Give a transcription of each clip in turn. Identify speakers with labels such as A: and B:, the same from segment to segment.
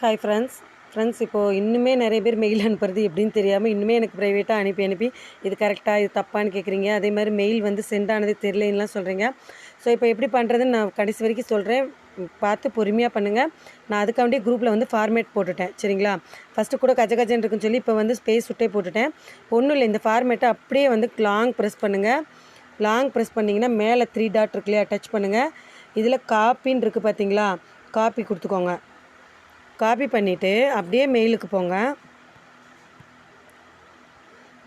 A: Hi friends friends இப்போது இன்னுமே நிறைய பேர் மெயில் அனுப்புறது எப்படின்னு தெரியாமல் இன்னுமே எனக்கு ப்ரைவேட்டாக அனுப்பி அனுப்பி இது கரெக்டாக இது தப்பான்னு கேட்குறீங்க அதே மாதிரி மெயில் வந்து சென்ட் ஆனது தெரியலன்னுலாம் சொல்கிறீங்க ஸோ இப்போ எப்படி பண்ணுறதுன்னு நான் கடைசி வரைக்கும் சொல்கிறேன் பார்த்து பொறுமையாக பண்ணுங்கள் நான் அதுக்காண்டி குரூப்பில் வந்து ஃபார்மேட் போட்டுட்டேன். சரிங்களா? ஃபஸ்ட்டு கூட கஜ கஜன்னு இருக்குன்னு சொல்லி இப்போ வந்து ஸ்பேஸ் விட்டே போட்டுட்டேன். ஒன்றும் இல்லை இந்த ஃபார்மேட்டை அப்படியே வந்து லாங் ப்ரெஸ் பண்ணுங்கள் லாங் ப்ரெஸ் பண்ணிங்கன்னா மேலே த்ரீ டாட் இருக்கு இல்லையா டச் பண்ணுங்கள் இதில் காப்பின்னு இருக்குது பார்த்தீங்களா காப்பி கொடுத்துக்கோங்க. காப்பி பண்ணிவிட்டு அப்படியே மெயிலுக்கு போங்க.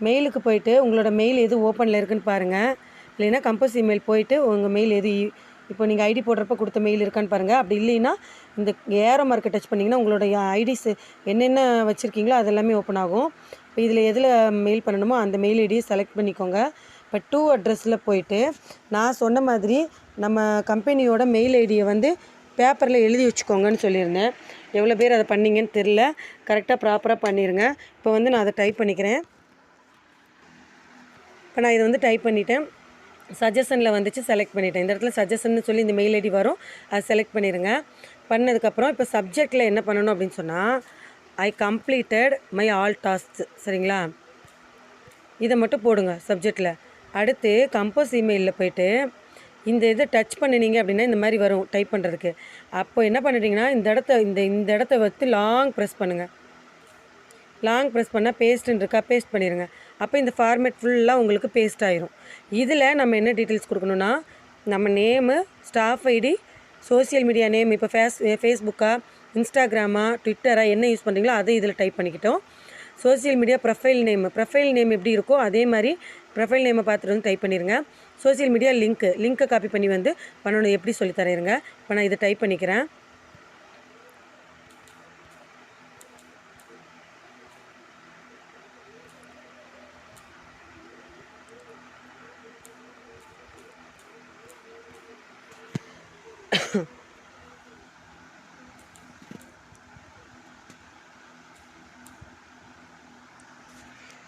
A: மெயிலுக்கு போயிட்டு உங்களோட மெயில் எது ஓப்பனில் இருக்குன்னு பாருங்கள் இல்லைன்னா கம்பஸ் இமெயில் போயிட்டு உங்கள் மெயில் எது இப்போ நீங்கள் ஐடி போடுறப்ப கொடுத்த மெயில் இருக்கான்னு பாருங்கள் அப்படி இல்லைன்னா இந்த ஏரோ மார்க்கை டச் பண்ணிங்கன்னா உங்களோட ஐடிஸ் என்னென்ன வச்சுருக்கீங்களோ அதெல்லாமே ஓப்பன் ஆகும். இப்போ இதில் எதில் மெயில் பண்ணணுமோ அந்த மெயில் ஐடியை செலக்ட் பண்ணிக்கோங்க. இப்போ டூ அட்ரஸில் போயிட்டு நான் சொன்ன மாதிரி நம்ம கம்பெனியோட மெயில் ஐடியை வந்து பேப்பரில் எழுதி வச்சுக்கோங்கன்னு சொல்லியிருந்தேன். எவ்வளோ பேர் அதை பண்ணீங்கன்னு தெரில கரெக்டாக ப்ராப்பராக பண்ணிடுங்க இப்போ வந்து நான் அதை டைப் பண்ணிக்கிறேன். இப்போ நான் இதை வந்து டைப் பண்ணிட்டேன். சஜஷனில் வந்துச்சு செலக்ட் பண்ணிட்டேன். இந்த இடத்துல சஜஷன் சொல்லி இந்த மெயில் ஐடி வரும். அதை செலக்ட் பண்ணிடுங்க பண்ணதுக்கப்புறம் இப்போ சப்ஜெக்டில் என்ன பண்ணணும் அப்படின்னு சொன்னால் I completed my all task சரிங்களா? இதை மட்டும் போடுங்க சப்ஜெக்டில் அடுத்து கம்போஸ் இமெயிலில் போயிட்டு இந்த இதை டச் பண்ணினீங்க அப்படின்னா இந்த மாதிரி வரும் டைப் பண்ணுறதுக்கு அப்போ என்ன பண்ணிட்டீங்கன்னா இந்த இடத்த இந்த இந்த இடத்த வச்சு லாங் ப்ரெஸ் பண்ணுங்கள் லாங் ப்ரெஸ் பண்ணால் பேஸ்ட்டுன்னு இருக்கா பேஸ்ட் பண்ணிடுங்க அப்போ இந்த ஃபார்மேட் ஃபுல்லாக உங்களுக்கு பேஸ்ட் ஆயிரும். இதில் நம்ம என்ன டீட்டெயில்ஸ் கொடுக்கணுன்னா நம்ம name staff ID social media name இப்போ ஃபேஸ் ஃபேஸ்புக்கா இன்ஸ்டாகிராமா ட்விட்டராக என்ன யூஸ் பண்ணுறீங்களோ அதை இதில் டைப் பண்ணிக்கிட்டோம். Social media profile name profile name எப்படி இருக்கோ அதே மாதிரி ப்ரொஃபைல் நேமை பார்த்துட்டு வந்து டைப் பண்ணிடுங்க சோஷியல் மீடியா லிங்க்கு லிங்க்கை காப்பி பண்ணி வந்து பண்ணணும். எப்படி சொல்லித்தரேருங்க இப்போ நான் இதை டைப் பண்ணிக்கிறேன்.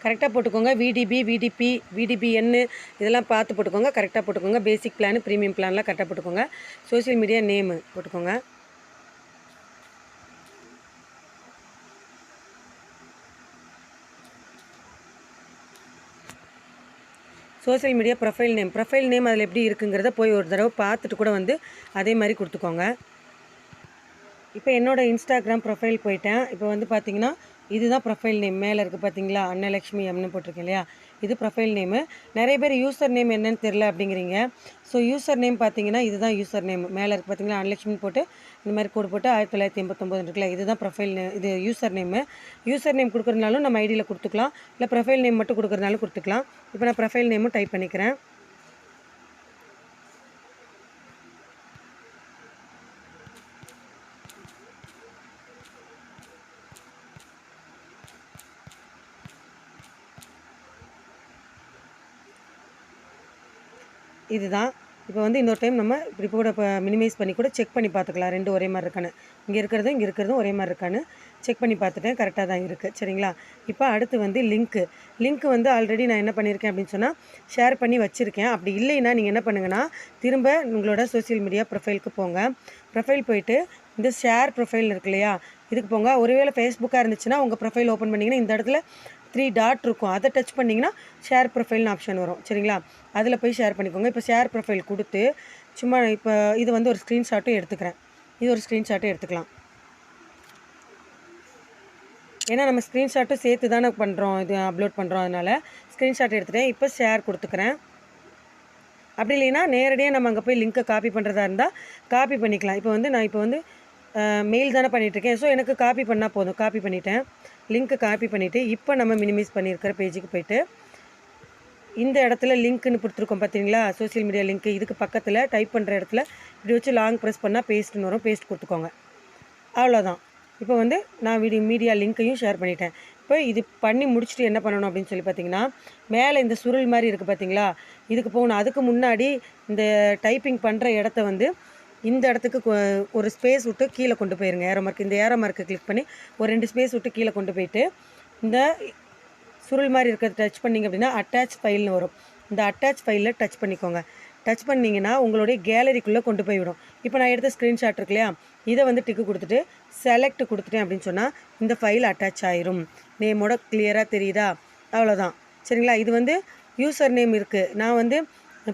A: கரெக்டாக போட்டுக்கோங்க. விடிபி விடிபி விடிபிஎன்னு இதெல்லாம் பார்த்து போட்டுக்கோங்க. கரெக்டாக போட்டுக்கோங்க. பேசிக் பிளான் ப்ரீமியம் பிளான்லாம் கரெக்டாக போட்டுக்கோங்க. சோஷியல் மீடியா நேமு போட்டுக்கோங்க. Social media profile name profile name அதில் எப்படி இருக்குங்கிறத போய் ஒரு தடவை பார்த்துட்டு கூட வந்து அதே மாதிரி கொடுத்துக்கோங்க. இப்போ என்னோடய இன்ஸ்டாகிராம் ப்ரொஃபைல் போயிட்டேன். இப்போ வந்து பார்த்திங்கன்னா இதுதான் ப்ரொஃபைல் நேம் மேலே இருக்குது பார்த்தீங்களா அன்னலக்ஷ்மி எம்னு போட்டிருக்கேன் இல்லையா? இது ப்ரொஃபைல் நேமு நிறைய பேர் யூசர் நேம் என்னன்னு தெரில அப்படிங்கிறீங்க. ஸோ யூசர் நேம் பார்த்தீங்கன்னா இதுதான் யூசர் நேம் மேலே இருக்குது பார்த்தீங்களா அன்னலக்ஷ்மி போட்டு இந்த மாதிரி கோடு போட்டு ஆயிரத்தி தொள்ளாயிரத்தி எண்பத்தொம்போது இருக்குல்ல இதுதான் ப்ரொஃபைல் நேம் இது யூசர் நேமு யூசர் நேம் கொடுக்குறதுனாலும் நம்ம ஐடியில் கொடுத்துக்கலாம். இல்லை ப்ரொஃபைல் நேம் மட்டும் கொடுக்குறதுனாலும் கொடுத்துக்கலாம். இப்போ நான் ப்ரொஃபைல் நேமும் டைப் பண்ணிக்கிறேன். இதுதான். இப்போ வந்து இன்னொரு டைம் நம்ம இப்படி கூட இப்போ மினிமைஸ் பண்ணி கூட செக் பண்ணி பார்த்துக்கலாம். ரெண்டு ஒரே மாதிரி இருக்கான்னு. இங்கே இருக்கிறதும் இங்கே இருக்கிறதும் ஒரே மாதிரி இருக்கான்னு செக் பண்ணி பார்த்துட்டேன். கரெக்டாக தான் இருக்குது சரிங்களா? இப்போ அடுத்து வந்து லிங்க்கு லிங்க் வந்து ஆல்ரெடி நான் என்ன பண்ணியிருக்கேன் அப்படின்னு சொன்னால் ஷேர் பண்ணி வச்சுருக்கேன். அப்படி இல்லைன்னா நீங்கள் என்ன பண்ணுங்கன்னா திரும்ப உங்களோட சோஷியல் மீடியா ப்ரொஃபைலுக்கு போங்க. ப்ரொஃபைல் போயிட்டு இந்த ஷேர் ப்ரொஃபைல் இருக்கு இல்லையா? இதுக்கு போங்க. ஒருவேளை ஃபேஸ்புக்காக இருந்துச்சுன்னா உங்கள் ப்ரொஃபைல் ஓப்பன் பண்ணிங்கன்னா இந்த இடத்துல த்ரீ டாட் இருக்கும். அதை டச் பண்ணிங்கன்னா ஷேர் ப்ரொஃபைல்னு ஆப்ஷன் வரும். சரிங்களா? அதில் போய் ஷேர் பண்ணிக்கோங்க. இப்போ ஷேர் ப்ரொஃபைல் கொடுத்து சும்மா இப்போ இது வந்து ஒரு ஸ்க்ரீன்ஷாட்டும் எடுத்துக்கிறேன். இது ஒரு ஸ்க்ரீன்ஷாட்டும் எடுத்துக்கலாம். ஏன்னா நம்ம ஸ்க்ரீன்ஷாட்டும் சேர்த்து தானே பண்ணுறோம் இது அப்லோட் பண்ணுறோம் அதனால் ஸ்க்ரீன்ஷாட் எடுத்துகிட்டேன் இப்போ ஷேர் கொடுத்துக்கிறேன். அப்படி இல்லைன்னா நேரடியாக நம்ம அங்கே போய் லிங்க்கை காப்பி பண்ணுறதா இருந்தால் காப்பி பண்ணிக்கலாம். இப்போ வந்து நான் இப்போ வந்து மெயில் தானே பண்ணிகிட்ருக்கேன் ஸோ எனக்கு காப்பி பண்ணால் போதும். காப்பி பண்ணிட்டேன். லிங்க்கை காப்பி பண்ணிவிட்டு இப்போ நம்ம மினிமைஸ் பண்ணியிருக்கிற பேஜுக்கு போயிட்டு இந்த இடத்துல லிங்க்னு கொடுத்துருக்கோம் பார்த்தீங்களா சோஷியல் மீடியா லிங்க் இதுக்கு பக்கத்தில் டைப் பண்ணுற இடத்துல இப்படி வச்சு லாங் ப்ரெஸ் பண்ணால் பேஸ்ட்னு வரும். பேஸ்ட் கொடுத்துக்கோங்க. அவ்வளோதான் இப்போ வந்து நான் வீடியோ மீடியா லிங்க்கையும் ஷேர் பண்ணிட்டேன். இப்போ இது பண்ணி முடிச்சுட்டு என்ன பண்ணணும் அப்படின்னு சொல்லி பார்த்தீங்கன்னா மேலே இந்த சுருள் மாதிரி இருக்குது பார்த்தீங்களா இதுக்கு போகணும். அதுக்கு முன்னாடி இந்த டைப்பிங் பண்ணுற இடத்த வந்து இந்த இடத்துக்கு ஒரு ஸ்பேஸ் விட்டு கீழே கொண்டு போயிருங்க. ஏரோ மார்க் இந்த ஏரோ மார்க்கை கிளிக் பண்ணி ஒரு ரெண்டு ஸ்பேஸ் விட்டு கீழே கொண்டு போயிட்டு இந்த சுருள் மாதிரி இருக்கிறத டச் பண்ணிங்க அப்படின்னா அட்டாச் ஃபைல்னு வரும். இந்த அட்டாச் ஃபைலில் டச் பண்ணிக்கோங்க. டச் பண்ணிங்கன்னா உங்களுடைய கேலரிக்குள்ளே கொண்டு போய் விடும் இப்போ நான் எடுத்த ஸ்க்ரீன்ஷாட் இருக்கு இல்லையா? இதை வந்து டிக்கு கொடுத்துட்டு செலக்ட் கொடுத்துட்டேன் அப்படின்னு சொன்னால் இந்த ஃபைல் அட்டாச் ஆயிரும். நேமோட கிளியராக தெரியுதா? அவ்வளோதான் சரிங்களா? இது வந்து யூசர் நேம் இருக்குது நான் வந்து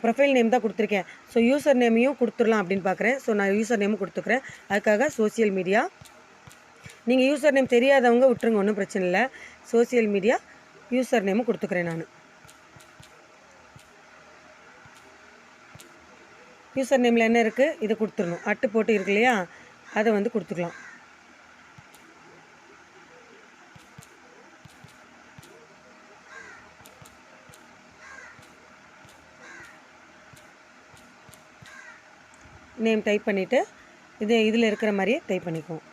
A: ப்ரொஃபைல் நேம் தான் கொடுத்துருக்கேன். ஸோ யூசர் நேமையும் கொடுத்துடலாம் அப்படின்னு பார்க்குறேன். ஸோ நான் யூசர் நேமும் கொடுத்துக்கிறேன். அதுக்காக சோஷியல் மீடியா நீங்கள் யூசர் நேம் தெரியாதவங்க விட்டுருங்க ஒன்றும் பிரச்சனை இல்லை. சோஷியல் மீடியா யூசர் நேமும் கொடுத்துக்கிறேன் நான். யூசர் நேமில் என்ன இருக்குது இதை கொடுத்துடணும். அட்டு போட்டு இருக்கு இல்லையா? அதை வந்து கொடுத்துக்கலாம் நேம் டைப் பண்ணிவிட்டு இது இதில் இருக்கிற மாதிரியே டைப் பண்ணிக்குவோம்.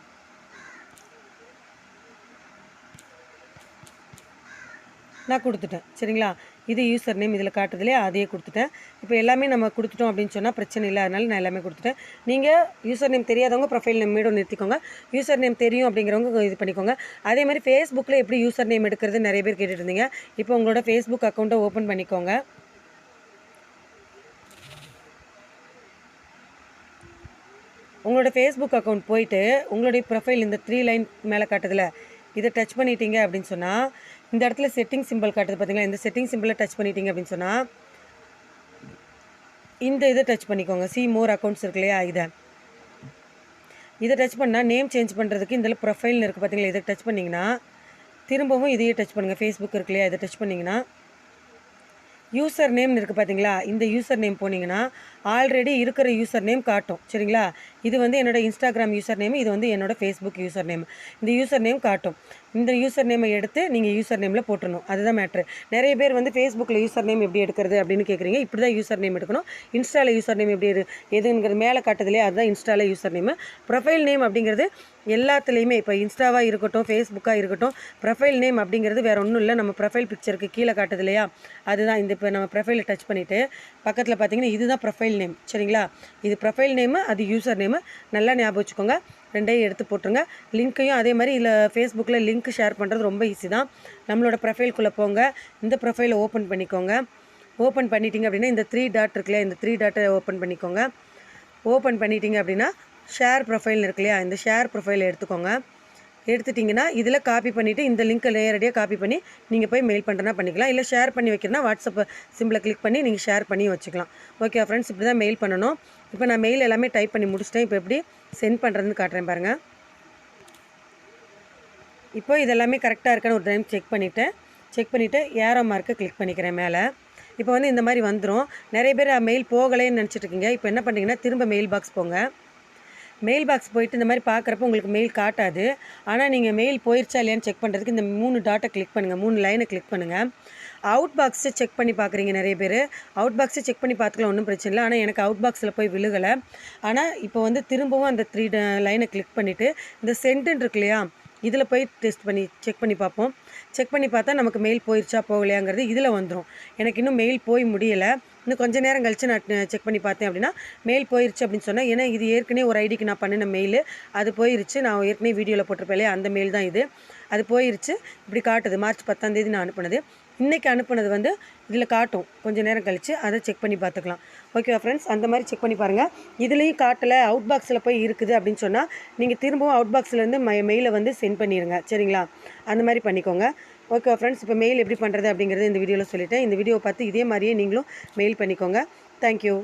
A: நான் கொடுத்துட்டேன். சரிங்களா? இது யூசர் நேம் இதில் காட்டுதுலையே அதையே கொடுத்துட்டேன். இப்போ எல்லாமே நம்ம கொடுத்துட்டோம் அப்படின்னு சொன்னால் பிரச்சனை இல்லை. அதனால நான் எல்லாமே கொடுத்துட்டேன். நீங்கள் யூசர் நேம் தெரியாதவங்க ப்ரொஃபைல் நேம் மீடும் நிறுத்திக்கோங்க. யூசர் நேம் தெரியும் அப்படிங்கிறவங்க இது பண்ணிக்கோங்க. அதே மாதிரி ஃபேஸ்புக்கில் எப்படி யூசர் நேம் எடுக்கிறது நிறைய பேர் கேட்டுட்டு இருந்தீங்க. இப்போ உங்களோட ஃபேஸ்புக் அக்கௌண்ட்டை ஓப்பன் பண்ணிக்கோங்க. உங்களோட ஃபேஸ்புக் அக்கௌண்ட் போயிட்டு உங்களுடைய ப்ரொஃபைல் இந்த த்ரீ லைன் மேலே காட்டுதில்ல இதை டச் பண்ணிட்டீங்க அப்படின்னு சொன்னால் இந்த இடத்துல செட்டிங் சிம்பிள் காட்டுது பார்த்தீங்களா இந்த செட்டிங் சிம்பிளை டச் பண்ணிட்டீங்க அப்படின்னு சொன்னால் இந்த இதை டச் பண்ணிக்கோங்க. சி மோர் அக்கௌண்ட்ஸ் இருக்கு இல்லையா? இதை. இதை டச் பண்ணால் நேம் சேஞ்ச் பண்ணுறதுக்கு இதில் ப்ரொஃபைல்னு இருக்குது பார்த்தீங்களா இதை டச் பண்ணிங்கன்னா திரும்பவும் இதையே டச் பண்ணுங்கள் ஃபேஸ்புக் இருக்கு இல்லையா? இதை டச் பண்ணிங்கன்னா யூசர் நேம்னு இருக்குது பார்த்தீங்களா இந்த யூசர் நேம் போனீங்கன்னா ஆல்ரெடி இருக்கிற யூசர் நேம் காட்டும். சரிங்களா? இது வந்து என்னோடய இன்ஸ்டாகிராம் யூசர் நேம் இது வந்து என்னோட ஃபேஸ்புக் யூசர் நேம் இந்த யூசர் நேம் காட்டும். இந்த யூசர் நேமை எடுத்து நீங்கள் யூசர் நேமில் போட்டணும் அதுதான் மேட்ரு நிறைய பேர் வந்து ஃபேஸ்புக்கில் யூசர் நேம் எப்படி எடுக்கிறது அப்படின்னு கேட்குறீங்க இப்படி தான் யூசர் நேம் எடுக்கணும். இன்ஸ்டாவில் யூசர் நேம் எப்படி எது எதுங்கிறது மேலே காட்டுதுலேயே அதுதான் இன்ஸ்டாவில் யூசர் நேம் ப்ரொஃபைல் நேம் அப்படிங்கிறது எல்லாத்துலேயுமே இப்போ இன்ஸ்டாவாக இருக்கட்டும் ஃபேஸ்புக்காக இருக்கட்டும் ப்ரொஃபைல் நேம் அப்படிங்கிறது வேறு ஒன்றும் இல்லை. நம்ம ப்ரொஃபைல் பிக்சருக்கு கீழே காட்டுது இல்லையா? அதுதான் இந்த இப்போ நம்ம ப்ரொஃபைலை டச் பண்ணிவிட்டு பக்கத்தில் பார்த்தீங்கன்னா இதுதான் ப்ரொஃபைல் நேம் சரிங்களா? இது ப்ரொஃபைல் நேமு அது யூசர் நேமு நல்லா ஞாபகம் வச்சுக்கோங்க. ரெண்டையும் எடுத்து போட்டுருங்க. லிங்க்கையும் அதே மாதிரி இல்லை ஃபேஸ்புக்கில் லிங்க் ஷேர் பண்ணுறது ரொம்ப ஈஸி தான். நம்மளோட ப்ரொஃபைல்குள்ளே போங்க. இந்த ப்ரொஃபைலை ஓப்பன் பண்ணிக்கோங்க. ஓப்பன் பண்ணிட்டீங்க அப்படின்னா இந்த த்ரீ டாட் இருக்குல்லையா இந்த த்ரீ டாட்டை ஓப்பன் பண்ணிக்கோங்க. ஓப்பன் பண்ணிட்டீங்க அப்படின்னா ஷேர் ப்ரொஃபைல் இருக்கு இல்லையா இந்த ஷேர் ப்ரொஃபைலை எடுத்துக்கோங்க. எடுத்துட்டிங்கன்னா இதில் காப்பி பண்ணிவிட்டு இந்த லிங்க்கை நேரடியாக காப்பி பண்ணி நீங்கள் போய் மெயில் பண்ணுறனா பண்ணிக்கலாம். இல்லை ஷேர் பண்ணி வைக்கிறனா வாட்ஸ்அப் சிம்பிளை கிளிக் பண்ணி நீங்கள் ஷேர் பண்ணி வச்சுக்கலாம். ஓகே ஃப்ரெண்ட்ஸ் இப்படி தான் மெயில் பண்ணணும். இப்போ நான் மெயில் எல்லாமே டைப் பண்ணி முடிச்சிட்டேன். இப்போ எப்படி சென்ட் பண்ணுறதுன்னு காட்டுறேன் பாருங்கள் இப்போ இதெல்லாமே கரெக்டாக இருக்கான்னு ஒரு டைம் செக் பண்ணிவிட்டேன் செக் பண்ணிவிட்டு ஏரோ மார்க்கை கிளிக் பண்ணிக்கிறேன் மேலே. இப்போ வந்து இந்த மாதிரி வந்துடும் நிறைய பேர் மெயில் போகலேன்னு நினச்சிட்ருக்கீங்க இப்போ என்ன பண்ணுறீங்கன்னா திரும்ப மெயில் பாக்ஸ் போங்க. மெயில் பாக்ஸ் போயிட்டு இந்த மாதிரி பார்க்குறப்ப உங்களுக்கு மெயில் காட்டாது. ஆனால் நீங்கள் மெயில் போயிருச்சா இல்லையான்னு செக் பண்ணுறதுக்கு இந்த மூணு டாட்டை கிளிக் பண்ணுங்கள் மூணு லைனை கிளிக் பண்ணுங்கள் அவுட் பாக்ஸை செக் பண்ணி பார்க்குறீங்க நிறைய பேர். அவுட் பாக்ஸை செக் பண்ணி பார்த்துக்கலாம் ஒன்றும் பிரச்சனை இல்லை. ஆனால் எனக்கு அவுட் பாக்ஸில் போய் விழுகலை. ஆனால் இப்போ வந்து திரும்பவும் அந்த த்ரீ லைனை கிளிக் பண்ணிவிட்டு இந்த சென்டென்ட் இருக்கு இல்லையா? இதில் போய் டெஸ்ட் பண்ணி செக் பண்ணி பார்ப்போம். செக் பண்ணி பார்த்தா நமக்கு மெயில் போயிடுச்சா போகலையாங்கிறது இதில் வந்துடும் எனக்கு இன்னும் மெயில் போய் முடியலை. இன்னும் கொஞ்ச நேரம் கழித்து நான் செக் பண்ணி பார்த்தேன் அப்படின்னா மெயில் போயிருச்சு அப்படின்னு சொன்னால் ஏன்னா இது ஏற்கனவே ஒரு ஐடிக்கு நான் பண்ணின மெயில் அது போயிருச்சு. நான் ஏற்கனவே வீடியோவில் போட்டிருப்பேன் இல்லையா அந்த மெயில் தான் இது. அது போயிருச்சு. இப்படி காட்டுது. மார்ச் பத்தாந்தேதி நான் அனுப்புனது. இன்றைக்கி அனுப்புனது வந்து இதில் காட்டும். கொஞ்சம் நேரம் கழித்து அதை செக் பண்ணி பார்த்துக்கலாம். ஓகேவா ஃப்ரெண்ட்ஸ் அந்த மாதிரி செக் பண்ணி பாருங்கள் இதுலேயும் காட்டலை. அவுட் பாக்ஸில் போய் இருக்குது அப்படின்னு சொன்னால் நீங்கள் திரும்பவும் அவுட் பாக்ஸ்லேருந்து மெ மெயிலை வந்து சென்ட் பண்ணிடுங்க சரிங்களா? அந்த மாதிரி பண்ணிக்கோங்க. ஓகே ஃப்ரெண்ட்ஸ் இப்போ மெயில் எப்படி பண்ணுறது அப்படிங்கிறது இந்த வீடியோவில் சொல்லிவிட்டேன் இந்த வீடியோவை பார்த்து இதே மாதிரியே நீங்களும் மெயில் பண்ணிக்கோங்க. தேங்க்யூ